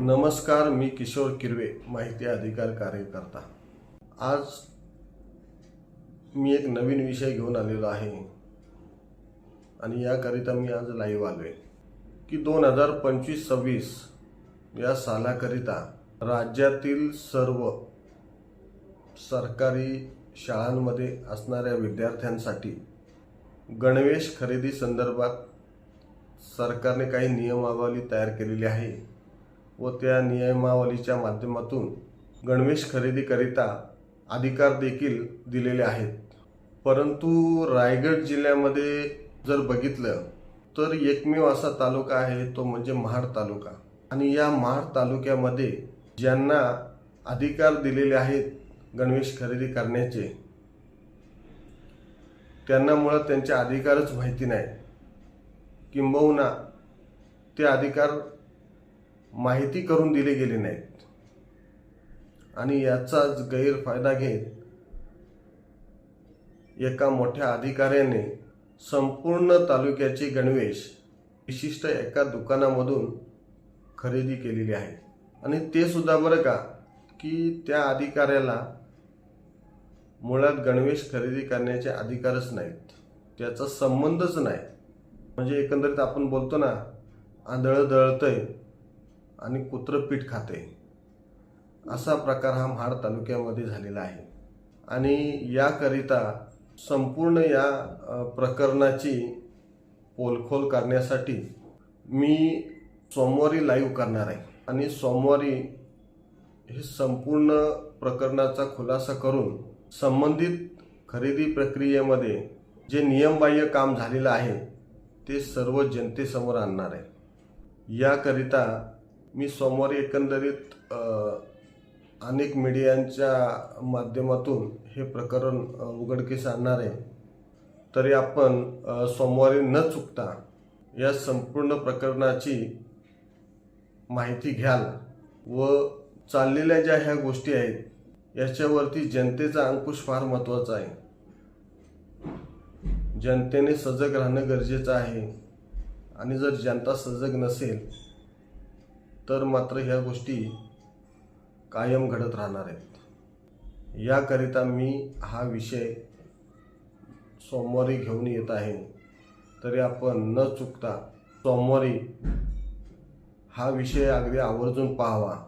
नमस्कार मी किशोर किरवे माहिती अधिकार कार्यकर्ता. आज मी एक नवीन विषय घेऊन आलेलो आहे आणि याकरिता मी आज लाईव्ह आलो आहे की दोन हजार पंचवीस सव्वीस या सालाकरिता राज्यातील सर्व सरकारी शाळांमध्ये असणाऱ्या विद्यार्थ्यांसाठी गणवेश खरेदी संदर्भात सरकारने काही नियमावली तयार केलेली आहे. व त्या नियमावलीच्या माध्यमातून गणवेश खरेदीकरिता अधिकार देखील दिलेले आहेत. परंतु रायगड जिल्ह्यामध्ये जर बघितलं तर एकमेव असा तालुका आहे तो म्हणजे महाड तालुका. आणि या महाड तालुक्यामध्ये ज्यांना अधिकार दिलेले आहेत गणवेश खरेदी करण्याचे त्यांना मुळात त्यांचे अधिकारच माहिती नाही. किंबहुना ते अधिकार माहिती करून दिले गेले नाहीत. आणि याचाच गैरफायदा घेत एका मोठ्या अधिकाऱ्याने संपूर्ण तालुक्याचे गणवेश विशिष्ट एका दुकानामधून खरेदी केलेली आहे. आणि ते सुद्धा बरं का की त्या अधिकाऱ्याला मुळात गणवेश खरेदी करण्याचे अधिकारच नाहीत. त्याचा संबंधच नाही. म्हणजे एकंदरीत आपण बोलतो ना आंधळं दळतंय. आणि कुत्रं पीठ खाते. असा प्रकार हा महाड तालुक्यामध्ये झालेला आहे. आणि याकरिता संपूर्ण या प्रकरणाची पोलखोल करण्यासाठी मी सोमवारी लाईव्ह करणार आहे. आणि सोमवारी हे संपूर्ण प्रकरणाचा खुलासा करून संबंधित खरेदी प्रक्रियेमध्ये जे नियमबाह्य काम झालेलं आहे ते सर्व जनतेसमोर आणणार आहे. याकरिता मी सोमवारी एकंदरीत अनेक मीडियांच्या माध्यमातून हे प्रकरण उघडकीस आणणार आहे. तरी आपण सोमवारी न चुकता या संपूर्ण प्रकरणाची माहिती घ्याल व चाललेल्या ज्या ह्या गोष्टी आहेत याच्यावरती जनतेचा अंकुश फार महत्त्वाचा आहे. जनतेने सजग राहणं गरजेचं आहे. आणि जर जनता सजग नसेल तर मात्र ह्या गोष्टी कायम घडत राहणार आहेत. याकरिता मी हा विषय सोमवारी घेऊन येत आहे. तरी आपण न चुकता सोमवारी हा विषय अगदी आवर्जून पाहावा.